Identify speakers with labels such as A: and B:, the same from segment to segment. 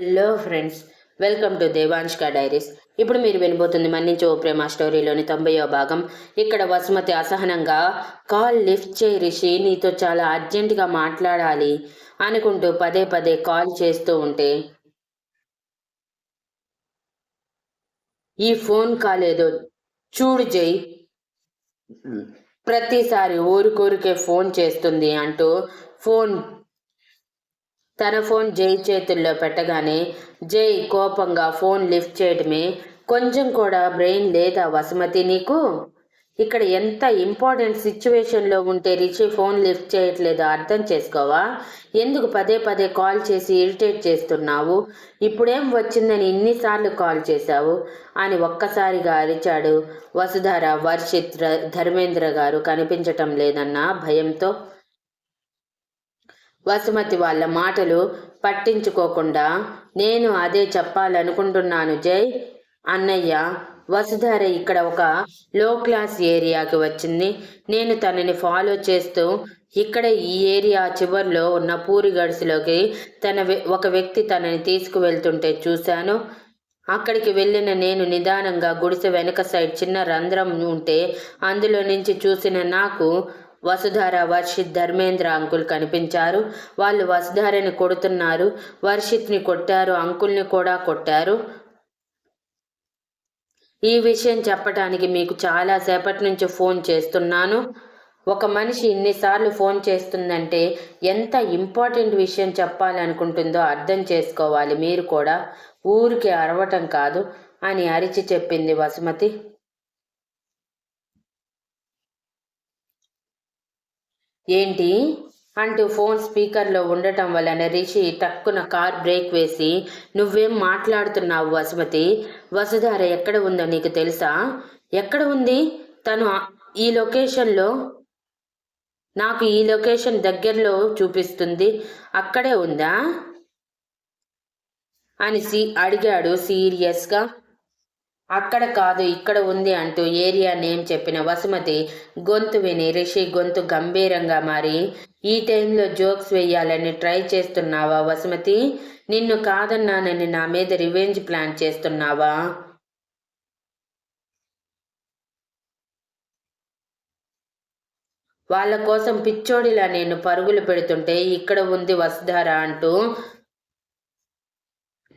A: Hello friends welcome to Devanshka diaries ఇప్పుడు మీరు వినబోతుంది మన్నించే ఓ ప్రేమ స్టోరీలోని తొంభయో భాగం. ఇక్కడ వసుమతి అసహనంగా కాల్ లిఫ్ట్ చేయి రిషి నీతో చాలా అర్జెంటుగా మాట్లాడాలి అనుకుంటూ పదే పదే కాల్ చేస్తూ ఉంటే ఈ ఫోన్ కాల్ ఏదో చూడు జై. ప్రతిసారి ఊరికోరికే ఫోన్ చేస్తుంది అంటూ ఫోన్ తన ఫోన్ జై చేతుల్లో పెట్టగానే జై కోపంగా ఫోన్ లిఫ్ట్ చేయడమే కొంచెం కూడా బ్రెయిన్ లేదా వసుమతి నీకు? ఇక్కడ ఎంత ఇంపార్టెంట్ సిచ్యువేషన్లో ఉంటే రిషి ఫోన్ లిఫ్ట్ చేయట్లేదో అర్థం చేసుకోవా? ఎందుకు పదే పదే కాల్ చేసి ఇరిటేట్ చేస్తున్నావు? ఇప్పుడేం వచ్చిందని ఇన్నిసార్లు కాల్ చేశావు? అని ఒక్కసారిగా అరిచాడు వసుధార వర్షిత్ ర- ధర్మేంద్ర గారు కనిపించటం లేదన్న భయంతో. వసుమతి వాళ్ళ మాటలు పట్టించుకోకుండా నేను అదే చెప్పాలనుకుంటున్నాను జై అన్నయ్య. వసుధార ఇక్కడ ఒక లో క్లాస్ ఏరియాకి వచ్చింది. నేను తనని ఫాలో చేస్తూ ఇక్కడ ఈ ఏరియా చివర్లో ఉన్న పూరి గడిసిలోకి తన వ్య- ఒక వ్యక్తి తనని తీసుకువెళ్తుంటే చూశాను. అక్కడికి వెళ్ళిన నేను నిదానంగా గుడిసె వెనుక సైడ్ చిన్న రంధ్రం ఉంటే అందులో నుంచి చూసిన నాకు వసుధార వర్షిత్ ధర్మేంద్ర అంకుల్ కనిపించారు. వాళ్ళు వసుధారని కొడుతున్నారు. వర్షిత్ని కొట్టారు. అంకుల్ని కూడా కొట్టారు. ఈ విషయం చెప్పటానికి మీకు చాలా సేపటి నుంచి ఫోన్ చేస్తున్నాను. ఒక మనిషి ఇన్నిసార్లు ఫోన్ చేస్తుందంటే ఎంత ఇంపార్టెంట్ విషయం చెప్పాలనుకుంటుందో అర్థం చేసుకోవాలి. మీరు కూడా ఊరికి అరవటం కాదు అని అరిచి చెప్పింది వసుమతి. ఏంటి? అంటూ ఫోన్ స్పీకర్లో ఉండటం వలన రిషి టక్కున కార్ బ్రేక్ వేసి నువ్వేం మాట్లాడుతున్నావు వసుమతి? వసుధార ఎక్కడ ఉందో నీకు తెలుసా? ఎక్కడ ఉంది? తను ఈ లొకేషన్లో నాకు ఈ లొకేషన్ దగ్గరలో చూపిస్తుంది. అక్కడే ఉందా? అని సి అడిగాడు సీరియస్గా. అక్కడ కాదు ఇక్కడ ఉంది అంటూ ఏరియా నేమ్ చెప్పిన వసుమతి గొంతు విని రిషి గొంతు గంభీరంగా మారి ఈ టైంలో జోక్స్ వేయాలని ట్రై చేస్తున్నావా వసుమతి? నిన్ను కాదన్నానని నా మీద రివెంజ్ ప్లాన్ చేస్తున్నావా? వాళ్ళ కోసం పిచ్చోడిలా నేను పరుగులు పెడుతుంటే ఇక్కడ ఉంది వసుధార అంటూ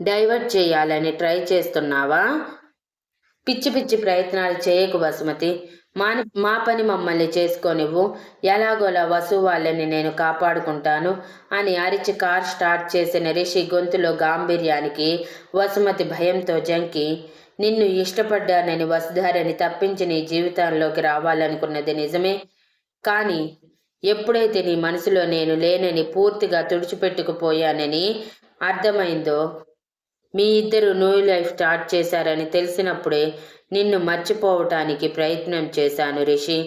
A: డైవర్ట్ చేయాలని ట్రై చేస్తున్నావా? పిచ్చి పిచ్చి ప్రయత్నాలు చేయకు బసుమతి. మా మా పని మమ్మల్ని చేసుకోనివ్వు. ఎలాగోలా వసు వాళ్ళని నేను కాపాడుకుంటాను అని అరిచి కార్ స్టార్ట్ చేసిన రిషి గొంతులో గాంభీర్యానికి వసుమతి భయంతో జంకి నిన్ను ఇష్టపడ్డానని వసుధారని తప్పించి నీ జీవితంలోకి రావాలనుకున్నది నిజమే. కానీ ఎప్పుడైతే నీ మనసులో నేను లేనని పూర్తిగా తుడిచిపెట్టుకుపోయానని అర్థమైందో మీ ఇద్దరు న్యూ లైఫ్ స్టార్ట్ చేశారని తెలిసినప్పుడే నిన్ను మర్చిపోవటానికి ప్రయత్నం చేశాను రిషి.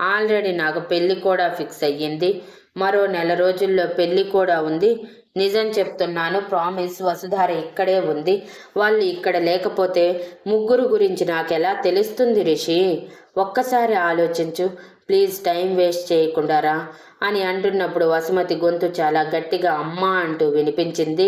A: ఆల్రెడీ నాకు పెళ్ళి కూడా ఫిక్స్ అయ్యింది. మరో నెల రోజుల్లో పెళ్ళి కూడా ఉంది. నిజం చెప్తున్నాను ప్రామిస్ వసుధార ఇక్కడే ఉంది. వాళ్ళు ఇక్కడ లేకపోతే ముగ్గురు గురించి నాకెలా తెలుస్తుంది రిషి? ఒక్కసారి ఆలోచించు. ప్లీజ్ టైం వేస్ట్ చేయకుండారా? అని అంటున్నప్పుడు వసుమతి గొంతు చాలా గట్టిగా అమ్మా అంటూ వినిపించింది.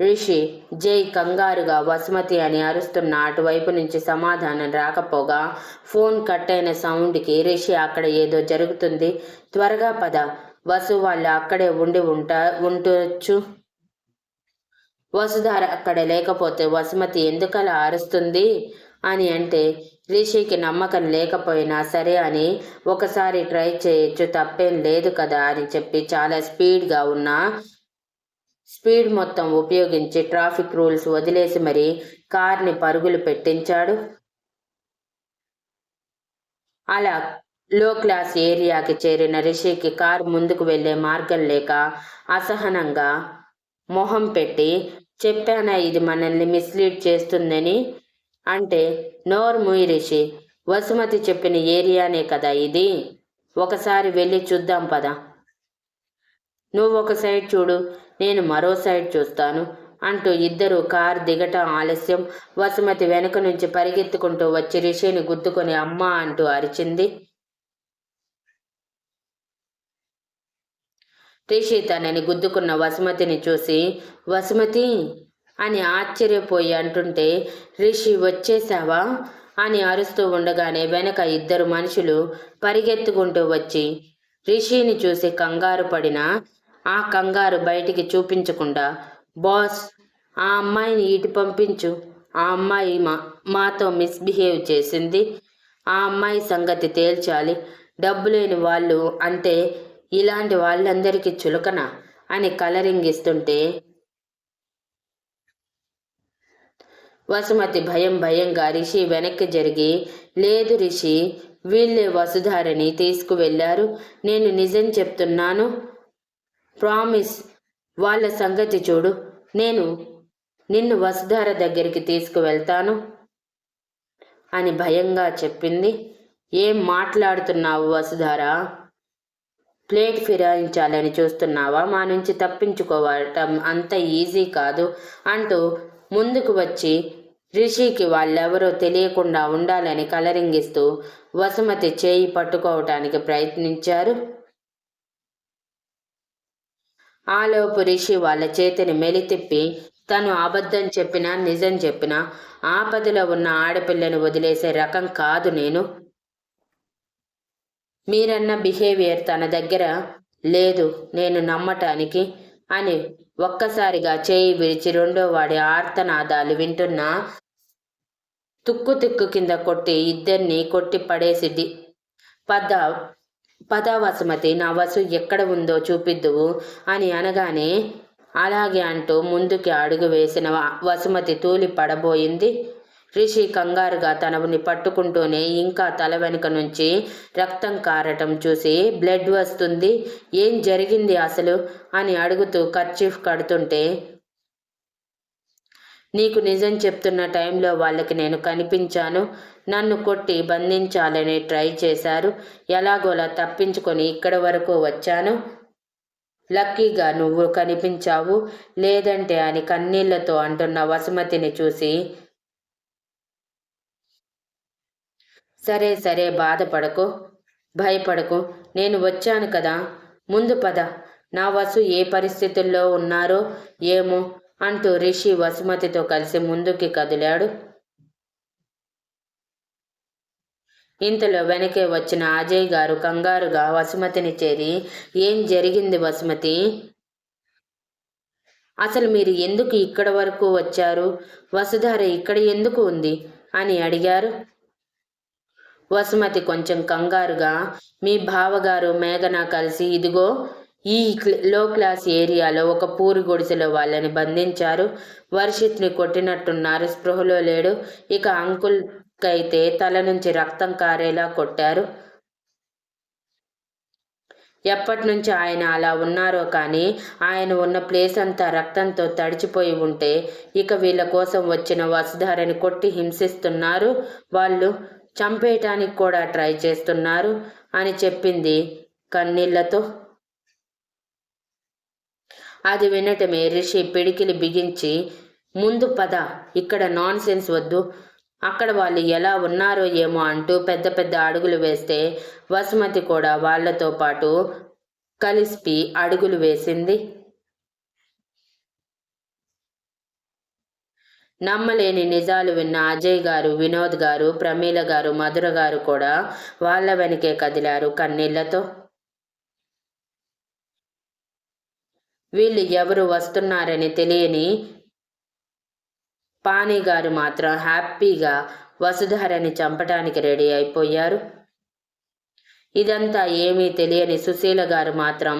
A: రిషి జై కంగారుగా వసుమతి అని అరుస్తున్న అటువైపు నుంచి సమాధానం రాకపోగా ఫోన్ కట్ అయిన సౌండ్కి రిషి అక్కడ ఏదో జరుగుతుంది. త్వరగా పద. వసు వాళ్ళు అక్కడే ఉండి ఉంటా ఉండొచ్చు వసుధార అక్కడ లేకపోతే వసుమతి ఎందుకలా అరుస్తుంది? అని అంటే రిషికి నమ్మకం లేకపోయినా సరే అని ఒకసారి ట్రై చేయొచ్చు తప్పేం లేదు కదా అని చెప్పి చాలా స్పీడ్గా ఉన్న స్పీడ్ మొత్తం ఉపయోగించి ట్రాఫిక్ రూల్స్ వదిలేసి మరి కార్ని పరుగులు పెట్టించాడు. అలా లో క్లాస్ ఏరియాకి చేరిన రిషికి కార్ ముందుకు వెళ్ళే మార్గం లేక అసహనంగా మొహం పెట్టి చెప్పానా ఇది మనల్ని మిస్లీడ్ చేస్తుందని? అంటే నోర్ మూయి రిషి వసుమతి చెప్పిన ఏరియానే కదా ఇది? ఒకసారి వెళ్ళి చూద్దాం పదా. నువ్వు ఒక సైడ్ చూడు నేను మరో సైడ్ చూస్తాను అంటూ ఇద్దరు కార్ దిగటం ఆలస్యం. వసుమతి వెనుక నుంచి పరిగెత్తుకుంటూ వచ్చి రిషిని గుద్దుకొని అమ్మా అంటూ అరిచింది. రిషి తనని గుద్దుకున్న వసుమతిని చూసి వసుమతి! అని ఆశ్చర్యపోయి అంటుంటే రిషి వచ్చేసావా? అని అరుస్తూ ఉండగానే వెనక ఇద్దరు మనుషులు పరిగెత్తుకుంటూ వచ్చి రిషిని చూసి కంగారు పడిన? ఆ కంగారు బయటికి చూపించకుండా బాస్ ఆ అమ్మాయిని ఇటు పంపించు. ఆ అమ్మాయి మా మాతో మిస్బిహేవ్ చేసింది. ఆ అమ్మాయి సంగతి తేల్చాలి. డబ్బు లేని వాళ్ళు అంటే ఇలాంటి వాళ్ళందరికీ చులకన అని కలరింగ్ ఇస్తుంటే వసుమతి భయం భయంగా రిషి వెనక్కి జరిగి లేదు రిషి వీళ్ళే వసుధారని తీసుకువెళ్ళారు. నేను నిజం చెప్తున్నాను. ప్రామిస్ వాళ్ళ సంగతి చూడు. నేను నిన్ను వసుధార దగ్గరికి తీసుకువెళ్తాను అని భయంగా చెప్పింది. ఏం మాట్లాడుతున్నావు వసుధార? ప్లేట్ ఫిరాయించాలని చూస్తున్నావా? మా నుంచి తప్పించుకోవటం అంత ఈజీ కాదు అంటూ ముందుకు వచ్చి రిషికి వాళ్ళెవరో తెలియకుండా ఉండాలని కలరింగిస్తూ వసుమతి చేయి పట్టుకోవటానికి ప్రయత్నించారు. ఆలోపు రిషి వాళ్ళ చేతిని మెలితిప్పి తను అబద్ధం చెప్పినా నిజం చెప్పినా ఆపదలో ఉన్న ఆడపిల్లను వదిలేసే రకం కాదు నేను. మీరన్న బిహేవియర్ తన దగ్గర లేదు నేను నమ్మటానికి అని ఒక్కసారిగా చేయి విరిచి రెండో వాడి ఆర్తనాదాలు వింటున్నా తుక్కు తిక్కు కింద కొట్టి ఇద్దరిని కొట్టి పడేసిద్ది. పద పద వసుమతి నా వసు ఎక్కడ ఉందో చూపిద్దువు అని అనగానే అలాగే అంటూ ముందుకి అడుగు వేసిన వసుమతి తూలి పడబోయింది రిషి కంగారుగా తనని పట్టుకుంటూనే ఇంకా తల వెనుక నుంచి రక్తం కారటం చూసి బ్లడ్ వస్తుంది. ఏం జరిగింది అసలు? అని అడుగుతూ కర్చీఫ్ కడుతుంటే నీకు నిజం చెప్తున్న టైంలో వాళ్ళకి నేను కనిపించాను. నన్ను కొట్టి బంధించాలని ట్రై చేశారు. ఎలాగోలా తప్పించుకొని ఇక్కడ వరకు వచ్చాను. లక్కీగా నువ్వు కనిపించావు. లేదంటే అని కన్నీళ్ళతో అంటున్న వసుమతిని చూసి సరే సరే బాధపడకు భయపడకు. నేను వచ్చాను కదా. ముందు పద. నా వసు ఏ పరిస్థితుల్లో ఉన్నారో ఏమో అంటూ రిషి వసుమతితో కలిసి ముందుకి కదిలాడు. ఇంతలో వెనకే వచ్చిన అజయ్ గారు కంగారుగా వసుమతిని చేరి ఏం జరిగింది వసుమతి? అసలు మీరు ఎందుకు ఇక్కడ వరకు వచ్చారు? వసుధార ఇక్కడ ఎందుకు ఉంది? అని అడిగారు. వసుమతి కొంచెం కంగారుగా మీ బావగారు మేఘన కలిసి ఇదిగో ఈ లో క్లాస్ ఏరియాలో ఒక పూరి గుడిసెలో వాళ్ళని బంధించారు. వర్షిత్ని కొట్టినట్టున్నారు. స్పృహలో లేడు. ఇక అంకుల్కైతే తల నుంచి రక్తం కారేలా కొట్టారు. ఎప్పటి నుంచి ఆయన అలా ఉన్నారో కానీ ఆయన ఉన్న ప్లేస్ అంతా రక్తంతో తడిచిపోయి ఉంటే ఇక వీళ్ళ కోసం వచ్చిన వసుధారని కొట్టి హింసిస్తున్నారు వాళ్ళు. చంపేయటానికి కూడా ట్రై చేస్తున్నారు అని చెప్పింది కన్నీళ్ళతో. అది వినటమే రిషి పిడికిలి బిగించి ముందు పద ఇక్కడ నాన్ సెన్స్ వద్దు అక్కడ వాళ్ళు ఎలా ఉన్నారో ఏమో అంటూ పెద్ద పెద్ద అడుగులు వేస్తే వసుమతి కూడా వాళ్ళతో పాటు కలిసి అడుగులు వేసింది. నమ్మలేని నిజాలు విన్న అజయ్ గారు వినోద్ గారు ప్రమీల గారు మధుర గారు కూడా వాళ్ళ వెనకే కదిలారు కన్నీళ్ళతో. వీళ్ళు ఎవరు వస్తున్నారని తెలియని పానీ గారు మాత్రం హ్యాపీగా వసుధారని చంపటానికి రెడీ అయిపోయారు. ఇదంతా ఏమీ తెలియని సుశీల గారు మాత్రం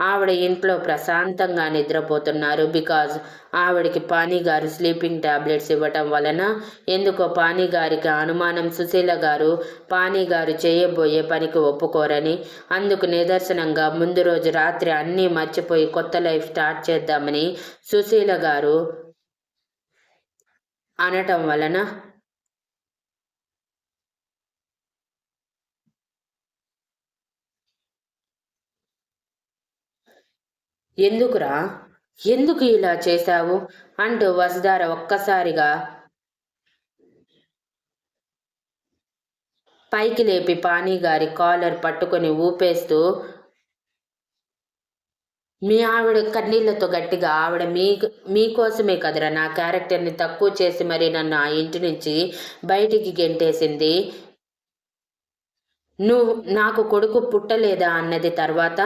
A: ఆవిడ ఇంట్లో ప్రశాంతంగా నిద్రపోతున్నారు బికాజ్ ఆవిడకి పానీ గారు స్లీపింగ్ టాబ్లెట్స్ ఇవ్వటం వలన ఎందుకో పానీగారికి అనుమానం. సుశీల గారు పానీ గారు చేయబోయే పనికి ఒప్పుకోరని అందుకు నిదర్శనంగా ముందు రోజు రాత్రి అన్నీ మర్చిపోయి కొత్త లైఫ్ స్టార్ట్ చేద్దామని సుశీల గారు అనటం వలన ఎందుకురా? ఎందుకు ఇలా చేశావు? అంటూ వసుధార ఒక్కసారిగా పైకి లేపి పానీ గారి కాలర్ పట్టుకొని ఊపేస్తూ మీ ఆవిడ కన్నీళ్ళతో గట్టిగా ఆవిడ మీ మీకోసమే కదరా నా క్యారెక్టర్ని తక్కువ చేసి మరి నన్ను ఆ ఇంటి నుంచి బయటికి గెంటేసింది. నువ్వు నాకు కొడుకు పుట్టలేదా? అన్నది తర్వాత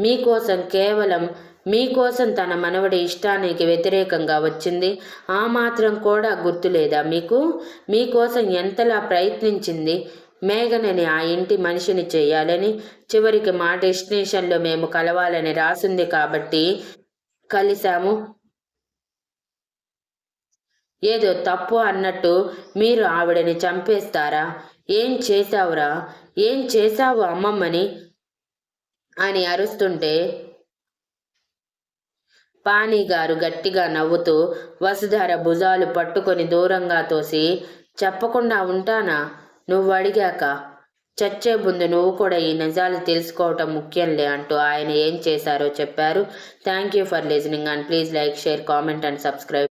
A: మీకోసం కేవలం మీకోసం తన మనవడి ఇష్టానికి వ్యతిరేకంగా వచ్చింది. ఆ మాత్రం కూడా గుర్తులేదా మీకు? మీకోసం ఎంతలా ప్రయత్నించింది? మేఘనని ఆ ఇంటి మనిషిని చేయాలని చివరికి మా డెస్టినేషన్లో మేము కలవాలని రాసింది కాబట్టి కలిశాము. ఏదో తప్పు అన్నట్టు మీరు ఆవిడని చంపేస్తారా? ఏం చేశావురా? ఏం చేశావు అమ్మమ్మని? అని అరుస్తుంటే పానీ గారు గట్టిగా నవ్వుతూ వసుధార భుజాలు పట్టుకొని దూరంగా తోసి చెప్పకుండా ఉంటానా? నువ్వు అడిగాక. చచ్చే ముందు నువ్వు కూడా ఈ నిజాలు తెలుసుకోవటం ముఖ్యంలే అంటూ ఆయన ఏం చేశారో చెప్పారు. Thank you for listening and please like share comment and subscribe.